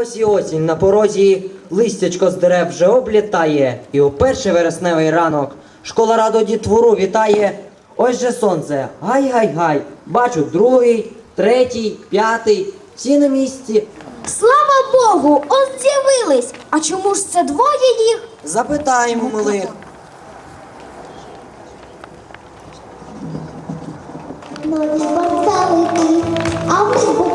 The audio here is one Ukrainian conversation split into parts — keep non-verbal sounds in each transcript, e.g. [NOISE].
ось і осінь на порозі, листячко з дерев вже облітає, і у перший вересневий ранок школа радо дітвору вітає. Ось же сонце, гай-гай-гай, бачу другий, третій, п'ятий, всі на місці. Слава Богу, он з'явились. А чому ж це двоє їх? Запитаємо милих. Ночі поставити, а ми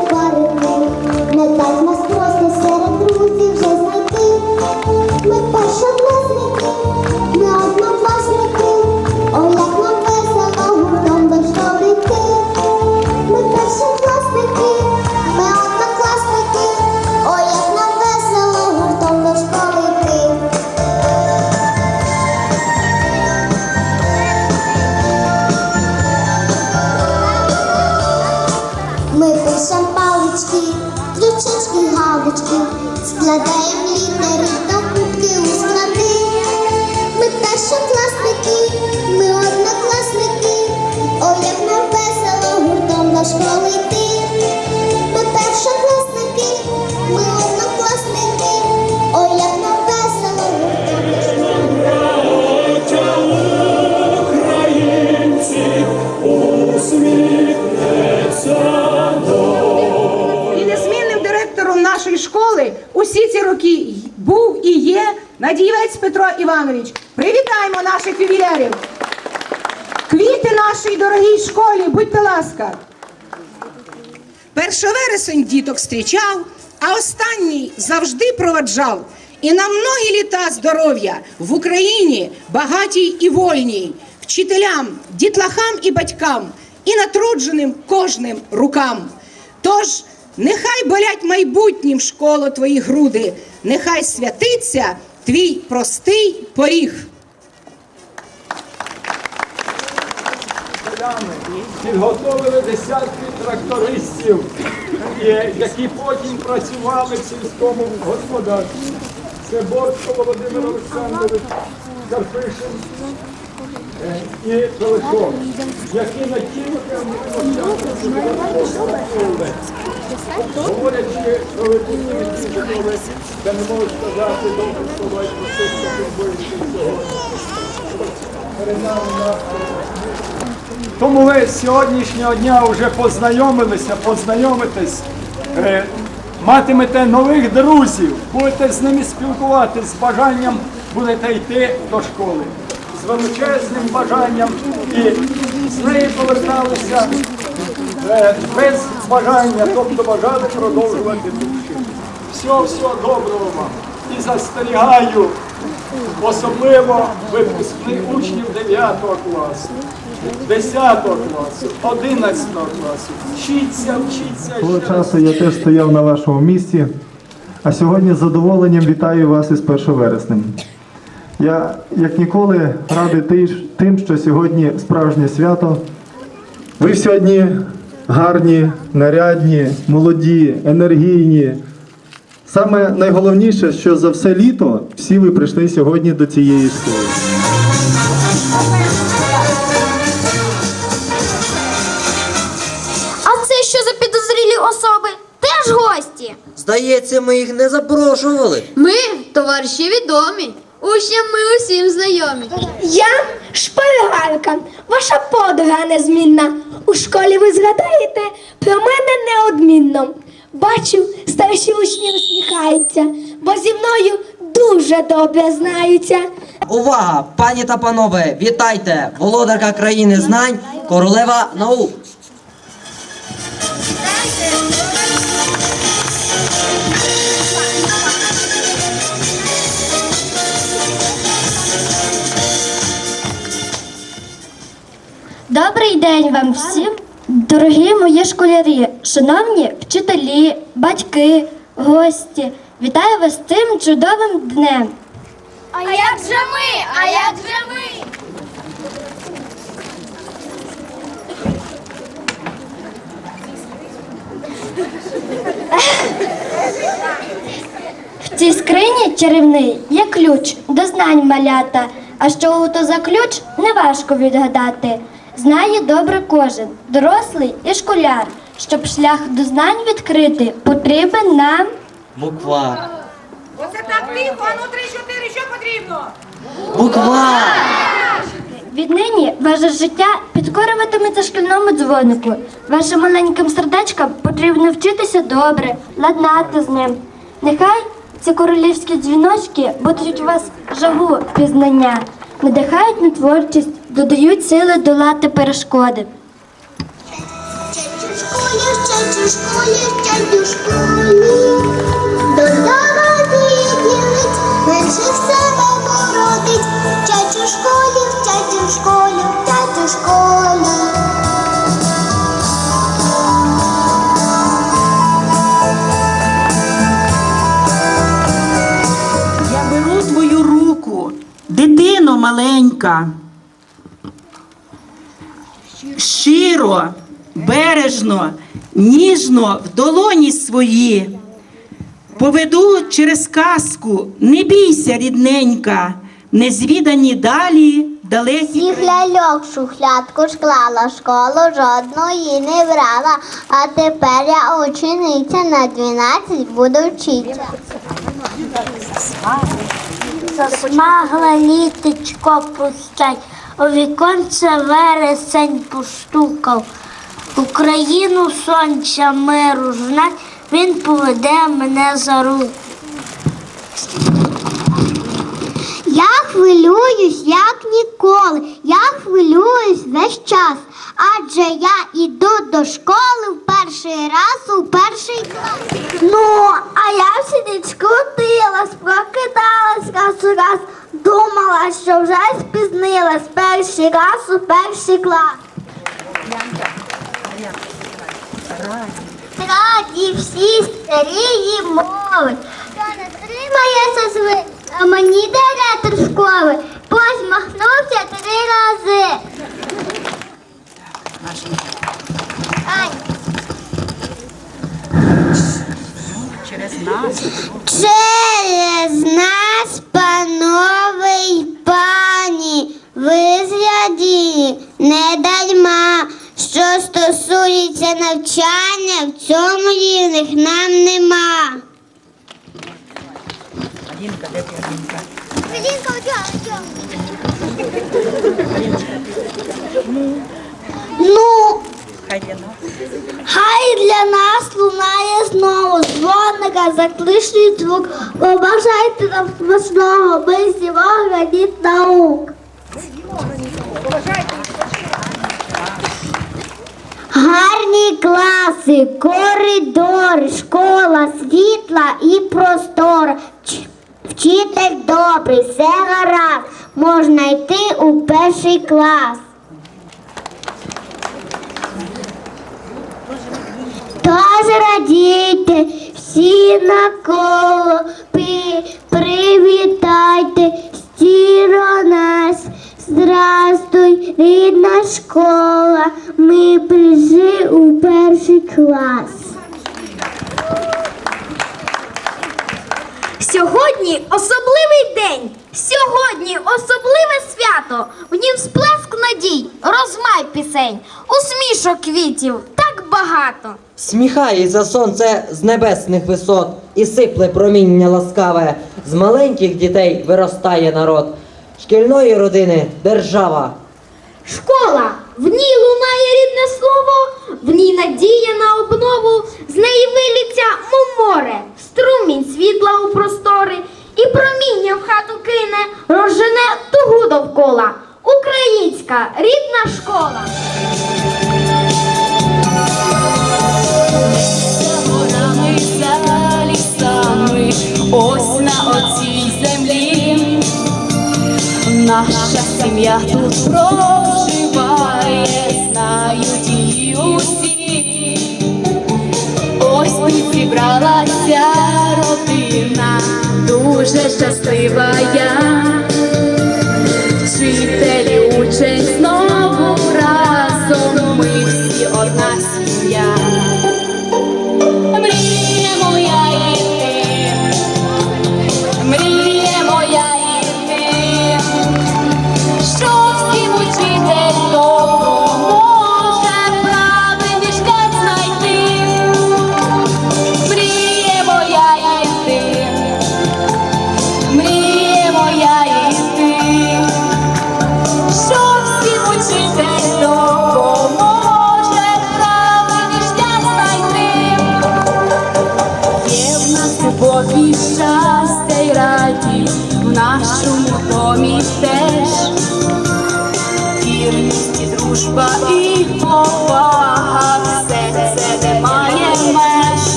Ми пишем палички, ключички, галочки, складаємо літери та кубки у роки був і є Надієвець Петро Іванович. Привітаємо наших ювілярів! Квіти нашій дорогій школі, будьте ласка. Першовересень діток зустрічав, а останній завжди проваджав. І на многі літа здоров'я в Україні багатій і вольній, вчителям, дітлахам і батькам, і натрудженим кожним рукам. Тож нехай болять майбутнім школо твої груди, нехай святиться твій простий поріг. підготовили десятки трактористів, е, які потім працювали в сільському господарстві. Це Борсько Володимир Олександрович, Карпишин і Пелешов, які на тіло Говорячи про школи, я не можу сказати добре слова і про тих, хто підбився сьогодні. Передали тому ви сьогоднішнього дня вже познайомилися, познайомитесь, е, матимете нових друзів, будете з ними спілкуватися, з бажанням будете йти до школи. З величезним бажанням і з неї поверталися е, без бажання, тобто бажали продовжувати вчити. Всього, всього доброго вам. І застерігаю особливо випускних учнів 9 класу, 10 класу, 11 класу. Вчіться, вчіться раз. часу я теж стояв на вашому місці, а сьогодні з задоволенням вітаю вас із 1 вереснем. Я, як ніколи, радий тим, що сьогодні справжнє свято. Ви сьогодні гарні, нарядні, молоді, енергійні. Саме найголовніше, що за все літо всі ви прийшли сьогодні до цієї школи. А це що за підозрілі особи? Теж гості. Здається, ми їх не запрошували. Ми товариші відомі. Учням ми усім знайомі. Я шпаргалка, ваша подруга незмінна. У школі ви згадаєте про мене неодмінно. Бачу, старші учні усміхаються, бо зі мною дуже добре знаються. Увага, пані та панове, вітайте! Володарка країни знань, королева наук. Добрий день вам всім, дорогі мої школярі, шановні вчителі, батьки, гості. Вітаю вас цим чудовим днем. А як же ми? А як же ми? В цій скрині чарівний є ключ до знань малята. А що то за ключ, неважко відгадати. Знає добре кожен, дорослий і школяр. Щоб шлях до знань відкрити, потрібен нам Буква. Оце так тихо, а ну три-чотири, що потрібно? Буква. Віднині ваше життя підкорюватиметься шкільному дзвонику. Вашим маленьким сердечкам потрібно вчитися добре, ладнати з ним. Нехай ці королівські дзвіночки будуть у вас жагу пізнання, надихають на творчість, додають сили долати перешкоди. Дитино маленька. Щиро, бережно, ніжно в долоні свої. Поведу через казку, не бійся, рідненька, незвідані далі, далекі. Всіх ляльок шухлядку склала, школу жодної не брала. А тепер я учениця на 12 буду вчитися. Засмагла літочко пустять, у віконце вересень постукав. Україну сонця миру знать, він поведе мене за руку. Я хвилююсь, як ніколи. Я хвилююсь весь час. Адже я іду до школи в перший раз у перший клас. Ну, а я всю ніч крутилась, прокидалась раз у раз, думала, що вже спізнилась перший раз у перший клас. Раді всі старі і мови. Хто не тримається зли, а мені директор школи посмахнувся три Ну, Хай для нас лунає знову дзвоника, закличний звук. Побажайте нам смачного, ми граніт наук. Гарні класи, коридори, школа, світла і простор. Вчитель добрий, все гаразд, можна йти у перший клас. Тож радійте, всі навколо, пи- привітайте щиро нас. Здрастуй, рідна школа, ми прийшли у перший клас. Сьогодні особливий день. Сьогодні особливе свято. В нім сплеск надій, розмай пісень, усмішок квітів так багато. Сміхається сонце з небесних висот і сипле проміння ласкаве. З маленьких дітей виростає народ, шкільної родини держава. Школа, в ній лунає рідне слово, в ній надія на обнову, з неї виліться, мов море, струмінь світла у простори, і проміння в хату кине, розжене тугу довкола. Українська рідна школа. ось на оцій землі. Наша сім'я тут проживає, знають її усі. Ось зібралася родина, дуже щаслива я. Вчителі, учень знову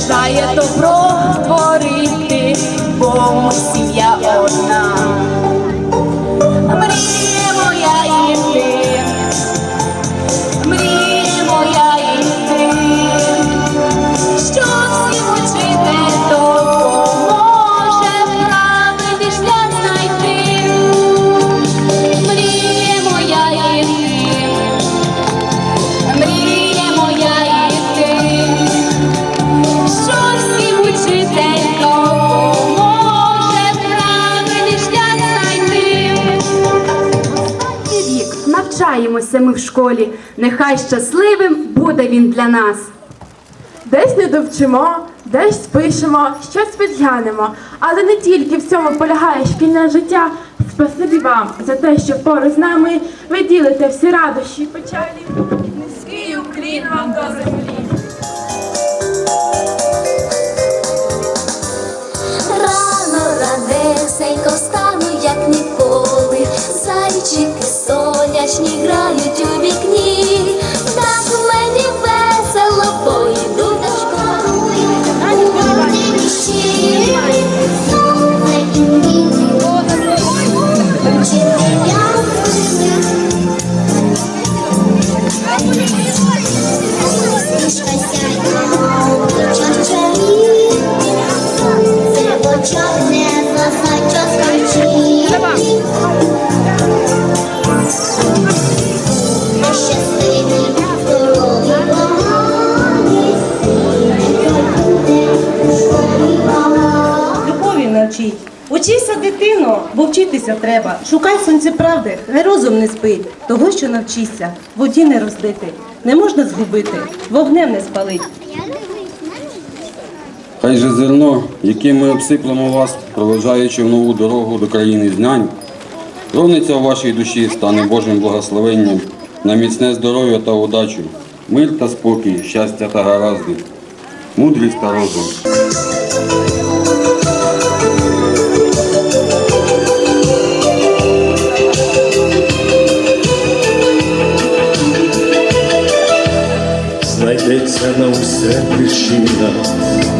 Кожен бажає добро Школі, нехай щасливим буде він для нас. Десь не довчимо, десь спишемо, щось підглянемо. Але не тільки в цьому полягає шкільне життя. Спасибі вам за те, що поруч з нами ви ділите всі радощі і печалі. Низький уклін вам до землі. Рано ранесенько встану, як ніколи. Зайчики сонячні грають у вікні. Вчитися треба. Шукай сонце правди, хай розум не спить. Того, що навчися, воді не роздити, не можна згубити, вогнем не спалить. Хай же зерно, яким ми обсиплемо вас, проведжаючи в нову дорогу до країни знань, рониться у вашій душі, стане Божим благословенням на міцне здоров'я та удачу, мир та спокій, щастя та гаразди, мудрість та розум. На усе причина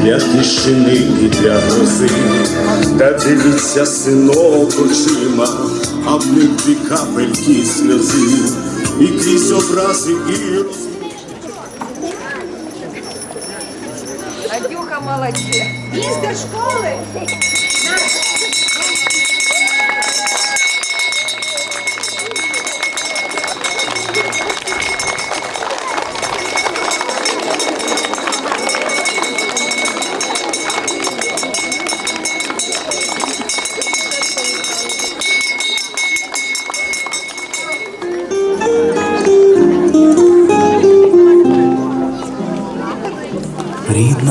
для тишини і для грози. Та дивіться синок очима, а в них дві капельки сльози, і крізь образи і роз... Надюха молодець. Після школи. [LAUGHS]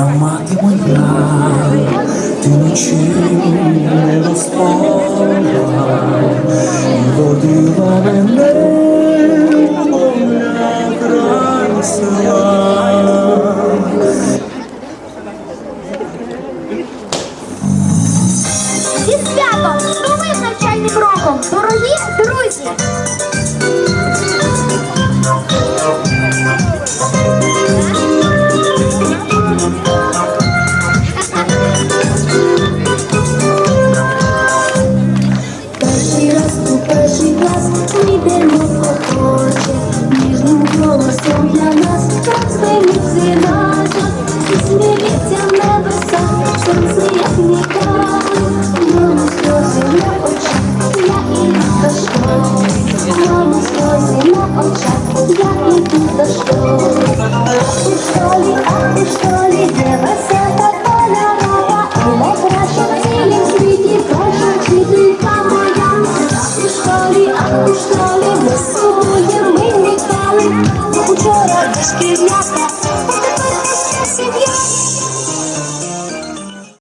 Рідна мати моя, ти нічим не розпала, і водила мене,